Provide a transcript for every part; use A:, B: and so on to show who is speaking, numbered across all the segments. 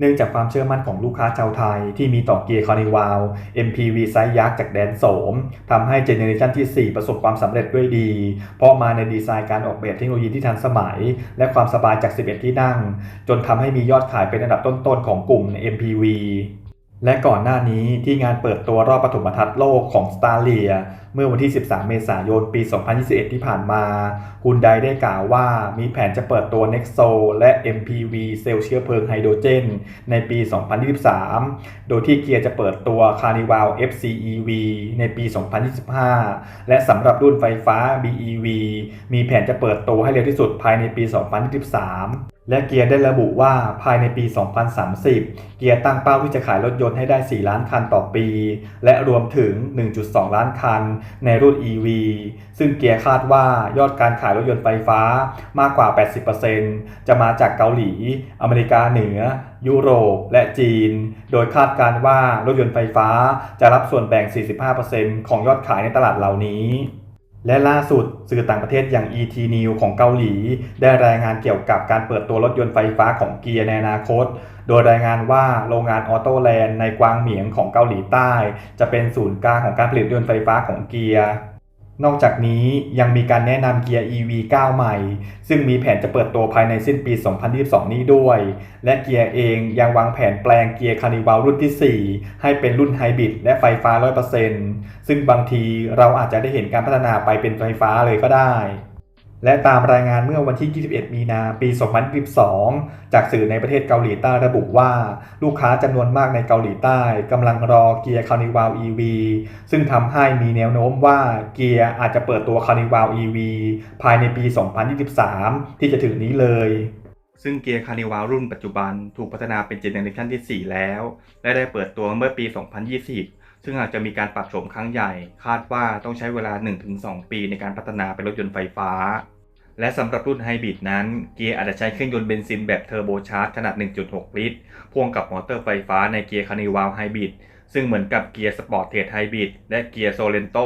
A: เนื่องจากความเชื่อมั่นของลูกค้าชาวไทย ที่มีต่อเกียร์คานิวาล MPV ไซส์ยักษ์จากแดนโสมทำให้เจเนอเรชันที่ 4 ประสบความสำเร็จด้วยดี เพราะมาในดีไซน์การออกแบบเทคโนโลยีที่ทันสมัย และความสบายจาก 11 ที่นั่ง จนทำให้มียอดขายเป็นอันดับต้นๆของกลุ่ม MPV และก่อนหน้านี้ที่งานเปิดตัวรอบปฐมทัศน์โลกของ s t a r l i a เมื่อวันที่ 13 เมษายน ปี 2021 ที่ผ่านมาคุณไดได้กล่าวว่ามีแผนจะเปิดตัว Nexo และ MPV เซลล์เชื้อเพลิงไฮโดรเจน ในปี 2023 โดยที่เกียร์จะเปิดตัว Carnival FCEV ในปี 2025 และสำหรับรุ่นไฟฟ้า BEV มีแผนจะเปิดตัวให้เร็วที่สุดภายในปี 2023 และเกียร์ได้ระบุว่าภายในปี 2030 เกียร์ตั้งเป้าที่จะขายรถยนต์ให้ได้ 4 ล้านคันต่อปี และรวมถึง 1.2 ล้านคันในรุ่น EV ซึ่งเกียร์คาดว่ายอดการขายรถยนต์ไฟฟ้ามากกว่า 80%จะมาจากเกาหลี อเมริกาเหนือ ยุโรป และจีน โดยคาดการว่ารถยนต์ไฟฟ้าจะรับส่วนแบ่ง 45%ของยอดขายในตลาดเหล่านี้ และล่าสุดสื่อต่างประเทศอย่าง ET News ของเกาหลี ได้รายงานเกี่ยวกับการเปิดตัวรถยนต์ไฟฟ้าของเกียร์ในอนาคต โดยรายงานว่าโรงงานออโตแลนด์ในกวางเหมียงของเกาหลีใต้ จะเป็นศูนย์กลางของการผลิตรถยนต์ไฟฟ้าของเกียร์ นอกจากนี้ยังมีการแนะนำเกียร์ EV 9 ใหม่ ซึ่งมีแผนจะเปิดตัวภายในสิ้นปี 2022 นี้ด้วย และเกียร์เองยังวางแผนแปลงเกียร์คาร์นิวัลรุ่นที่ 4 ให้เป็นรุ่นไฮบริดและไฟฟ้า 100%ซึ่งบางทีเราอาจจะได้เห็นการพัฒนาไปเป็นไฟฟ้าเลยก็ได้ และตามรายงานเมื่อวันที่ 21 มีนาปี 2022จากสื่อในประเทศเกาหลีใต้ระบุว่า ลูกค้าจำนวนมากในเกาหลีใต้กำลังรอเกียร์คานิวัล EV ซึ่งทำให้มีแนวโน้มว่าเกียร์อาจจะเปิดตัวคานิวัล EV ภายในปี 2023 ที่จะถึงนี้เลย ซึ่งเกียร์คานิวัลรุ่นปัจจุบันถูกพัฒนาเป็นเจเนอเรชันที่ 4 แล้ว และได้เปิดตัวเมื่อปี 2020 ซึ่งอาจจะมีการปรับโฉมครั้งใหญ่ คาดว่าต้องใช้เวลา 1-2 ปีในการพัฒนาเป็นรถยนต์ไฟฟ้า และสำหรับรุ่นไฮบริดนั้น เกียร์อาจจะใช้เครื่องยนต์เบนซินแบบเทอร์โบชาร์จขนาด 1.6 ลิตร พ่วงกับมอเตอร์ไฟฟ้าในเกียร์คานิวัลไฮบริดซึ่งเหมือนกับเกียร์สปอร์ตเทรดไฮบริดและเกียร์โซเลนโต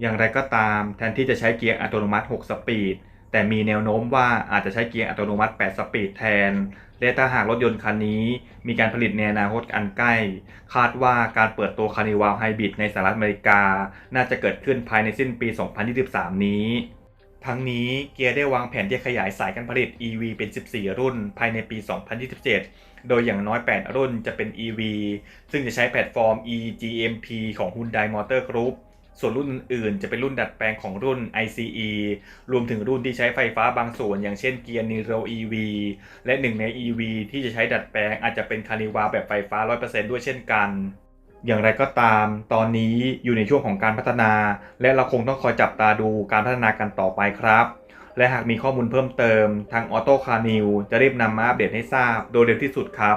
A: อย่างไรก็ตามแทนที่จะใช้เกียร์อัตโนมัติ 6 สปีด แต่มีแนวโน้มว่าอาจจะใช้เกียร์อัตโนมัติ 8 สปีดแทน และถ้าหากรถยนต์คันนี้มีการผลิตในอนาคตอันใกล้ คาดว่าการเปิดตัวคานิวัลไฮบริดในสหรัฐอเมริกา น่าจะเกิดขึ้นภายในสิ้นปี 2023 นี้ ทั้งนี้เกียร์ได้วางแผนที่จะขยายสายการผลิต EV เป็น 14 รุ่น ภายในปี 2027 โดยอย่างน้อย 8 รุ่นจะเป็น EV ซึ่งจะใช้แพลตฟอร์ม eGMP ของ Hyundai Motor Group ส่วนรุ่นอื่นจะเป็นรุ่นดัดแปลงของรุ่น ICE รวมถึงรุ่นที่ใช้ไฟฟ้าบางส่วน อย่างเช่นเกียร์ Niro EV และหนึ่งใน EV ที่จะใช้ดัดแปลงอาจจะเป็นคานิวาแบบไฟฟ้า 100%ด้วยเช่นกัน อย่างไรก็ตาม ตอนนี้อยู่ในช่วงของการพัฒนา และเราคงต้องคอยจับตาดูการพัฒนากันต่อไปครับ และหากมีข้อมูลเพิ่มเติม ทาง Auto Car New จะรีบนำมาอัปเดตให้ทราบโดยเร็วที่สุดครับ